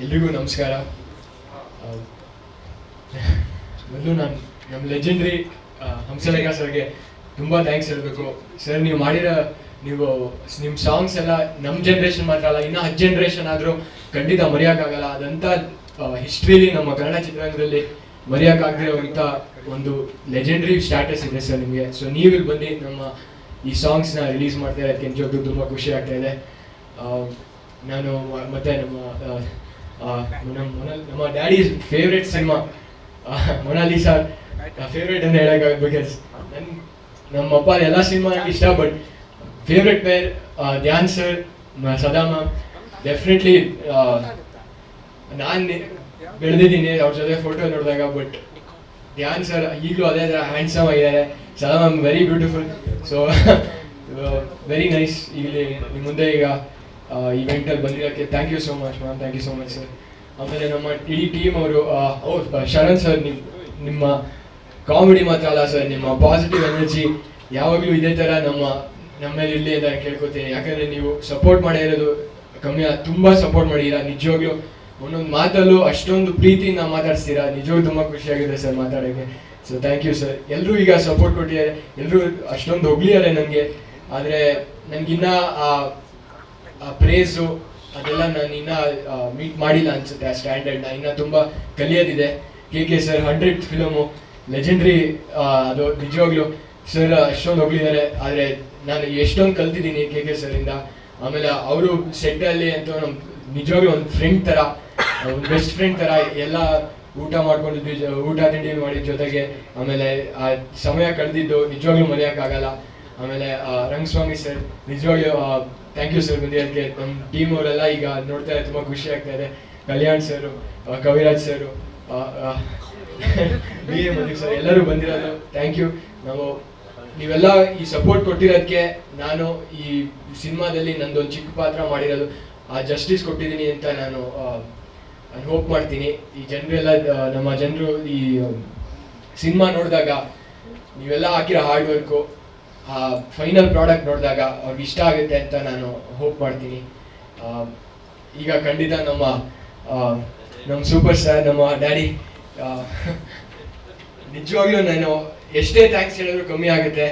ಎಲ್ರಿಗೂ ನಮಸ್ಕಾರ. ಮೊದಲು ನಾನು ನಮ್ಮ ಲೆಜೆಂಡ್ರಿ ಹಂಸಲೇಖ ಸರ್ಗೆ ತುಂಬ ಥ್ಯಾಂಕ್ಸ್ ಹೇಳಬೇಕು. ಸರ್ ನೀವು ಮಾಡಿರೋ ನೀವು ನಿಮ್ಮ ಸಾಂಗ್ಸ್ ಎಲ್ಲ ನಮ್ಮ ಜನ್ರೇಷನ್ ಮಾತ್ರ ಅಲ್ಲ, ಇನ್ನೂ ಹತ್ತು ಜನ್ರೇಷನ್ ಆದರೂ ಖಂಡಿತ ಮರೆಯೋಕ್ಕಾಗಲ್ಲ. ಅದಂಥ ಹಿಸ್ಟ್ರಿಲಿ ನಮ್ಮ ಕನ್ನಡ ಚಿತ್ರರಂಗದಲ್ಲಿ ಮರೆಯೋಕ್ಕಾಗದಿರೋಂಥ ಒಂದು ಲೆಜೆಂಡ್ರಿ ಸ್ಟ್ಯಾಟಸ್ ಇದೆ ಸರ್ ನಿಮಗೆ. ಸೊ ನೀವು ಇಲ್ಲಿ ಬಂದು ನಮ್ಮ ಈ ಸಾಂಗ್ಸ್ನ ರಿಲೀಸ್ ಮಾಡ್ತಾ ಇರೋದಕ್ಕೆ ನಿಜವಾಗ್ಲೂ ತುಂಬ ಖುಷಿ ಆಗ್ತಾ ಇದೆ. ನಾನು ಮತ್ತೆ ನಮ್ಮ ನಮ್ಮ daddy favourite cinema Monalisa favourite ಅಂತ ಹೇಳಕ್ ಬಿಕಾಸ್ ನನ್ ನಮ್ಮ ಅಪ್ಪ ಎಲ್ಲ ಸಿನಿಮಾ ಇಷ್ಟ but favourite pair Dhyan sir Sada ma'am. Definitely ನಾನು ಬೆಳೆದಿದ್ದೀನಿ ಅವ್ರ ಜೊತೆ ಫೋಟೋ ನೋಡಿದಾಗ ಬಟ್ ಧ್ಯಾನ್ ಸರ್ ಈಗಲೂ ಅದೇ ಥರ ಹ್ಯಾಂಡ್ಸಮ್ ಆಗಿದ್ದಾರೆ. Sada very beautiful so very nice ಇಲ್ಲಿ ನಿಮ್ಮ ಮುಂದೆ ಈಗ ಇವೆಂಟಲ್ಲಿ ಬಂದಿರೋಕ್ಕೆ thank you so much ma'am thank you so much sir ಆಮೇಲೆ ನಮ್ಮ ಇಡೀ ಟೀಮ್ ಅವರು ಶರಣ್ ಸರ್ ನಿಮ್ಮ ನಿಮ್ಮ ಕಾಮಿಡಿ ಮಾತ್ರ ಅಲ್ಲ ಸರ್ ನಿಮ್ಮ ಪಾಸಿಟಿವ್ ಎನರ್ಜಿ ಯಾವಾಗಲೂ ಇದೇ ಥರ ನಮ್ಮ, ನಮ್ಮಲ್ಲಿ ಇರಲಿ ಅಂತ ಕೇಳ್ಕೊತೀನಿ ಯಾಕಂದರೆ ನೀವು ಸಪೋರ್ಟ್ ಮಾಡಿರೋದು ಕಮ್ಮಿ ಆ- ತುಂಬ ಸಪೋರ್ಟ್ ಮಾಡಿದ್ದೀರಾ. ನಿಜವಾಗ್ಲೂ ಒಂದೊಂದು ಮಾತಲ್ಲೂ ಅಷ್ಟೊಂದು ಪ್ರೀತಿಯಿಂದ ಮಾತಾಡ್ತೀರಾ ನಿಜವಾಗ್ಲೂ ತುಂಬ ಖುಷಿಯಾಗಿದೆ ಸರ್ ಮಾತಾಡೋಕ್ಕೆ. ಸೊ ಥ್ಯಾಂಕ್ ಯು ಸರ್ ಎಲ್ಲರೂ ಈಗ ಸಪೋರ್ಟ್ ಕೊಟ್ಟಿದ್ದಾರೆ. ಎಲ್ಲರೂ ಅಷ್ಟೊಂದು ಹೊಗಳಿದ್ದಾರೆ ನನಗೆ ಆದರೆ ನನಗಿನ್ನ ಆ ಪ್ರೇಸು ಅದೆಲ್ಲ ನಾನು ಇನ್ನ ಮೀಟ್ ಮಾಡಿಲ್ಲ ಅನ್ಸುತ್ತೆ ಆ ಸ್ಟ್ಯಾಂಡರ್ಡ್ನ ಇನ್ನ ತುಂಬ ಕಲಿಯೋದಿದೆ. K K sir hundred film legendary ಅದು ನಿಜವಾಗ್ಲೂ ಸರ್ ಅಷ್ಟೊಂದು ಹೋಗ್ಲಿದ್ದಾರೆ ಆದರೆ ನಾನು ಎಷ್ಟೊಂದು ಕಲ್ತಿದ್ದೀನಿ ಕೆ ಕೆ ಸರಿಂದ ಆಮೇಲೆ ಅವರು ಸೆಟ್ಟಲ್ಲಿ ಅಂತ ನಮ್ಮ ನಿಜವಾಗ್ಲೂ ಒಂದು ಫ್ರೆಂಡ್ ಥರ ಒಂದು ಬೆಸ್ಟ್ ಫ್ರೆಂಡ್ ಥರ ಎಲ್ಲ ಊಟ ಮಾಡ್ಕೊಂಡಿದ್ವಿ ಊಟ ತಿಂಡಿ ಮಾಡಿದ ಜೊತೆಗೆ. ಆಮೇಲೆ ಆ ಸಮಯ ಕಳೆದಿದ್ದು ನಿಜವಾಗ್ಲೂ ಮರೆಯೋಕ್ಕಾಗಲ್ಲ. ಆಮೇಲೆ ರಂಗಸ್ವಾಮಿ ಸರ್, ನಿಜವಾಗ್ಲೂ ಥ್ಯಾಂಕ್ ಯು ಸರ್ ಬಂದಿರೋದಕ್ಕೆ ನಮ್ಮ ಟೀಮ್ ಅವರೆಲ್ಲ ಈಗ ನೋಡ್ತಾ ತುಂಬ ಖುಷಿ ಆಗ್ತಾ ಇದೆ. Kalyan sir Kaviraj sir B Madhu sir, ಎಲ್ಲರೂ ಬಂದಿರೋದು. ಥ್ಯಾಂಕ್ ಯು ನಾವು, ನೀವೆಲ್ಲ ಈ ಸಪೋರ್ಟ್ ಕೊಟ್ಟಿರೋದಕ್ಕೆ ನಾನು ಈ ಸಿನಿಮಾದಲ್ಲಿ ನಂದೊಂದು ಚಿಕ್ಕ ಪಾತ್ರ ಮಾಡಿರೋದು. ಆ ಜಸ್ಟಿಸ್ ಕೊಟ್ಟಿದ್ದೀನಿ ಅಂತ ನಾನು ಹೋಪ್ ಮಾಡ್ತೀನಿ. ಈ ಜನರೆಲ್ಲ ನಮ್ಮ ಜನರು ಈ ಸಿನಿಮಾ ನೋಡಿದಾಗ ನೀವೆಲ್ಲ ಹಾಕಿರೋ ಹಾರ್ಡ್ ವರ್ಕು ಆ ಫೈನಲ್ ಪ್ರಾಡಕ್ಟ್ ನೋಡಿದಾಗ ಅವ್ರಿಗೆ ಇಷ್ಟ ಆಗುತ್ತೆ ಅಂತ ನಾನು ಹೋಪ್ ಮಾಡ್ತೀನಿ. ಈಗ ಖಂಡಿತ ನಮ್ಮ ನಮ್ಮ ಸೂಪರ್ ಸ್ಟಾರ್ ನಮ್ಮ ಡ್ಯಾಡಿ ನಿಜವಾಗ್ಲೂ ನಾನು ಎಷ್ಟೇ ಥ್ಯಾಂಕ್ಸ್ ಹೇಳಿದ್ರು ಕಮ್ಮಿ ಆಗುತ್ತೆ.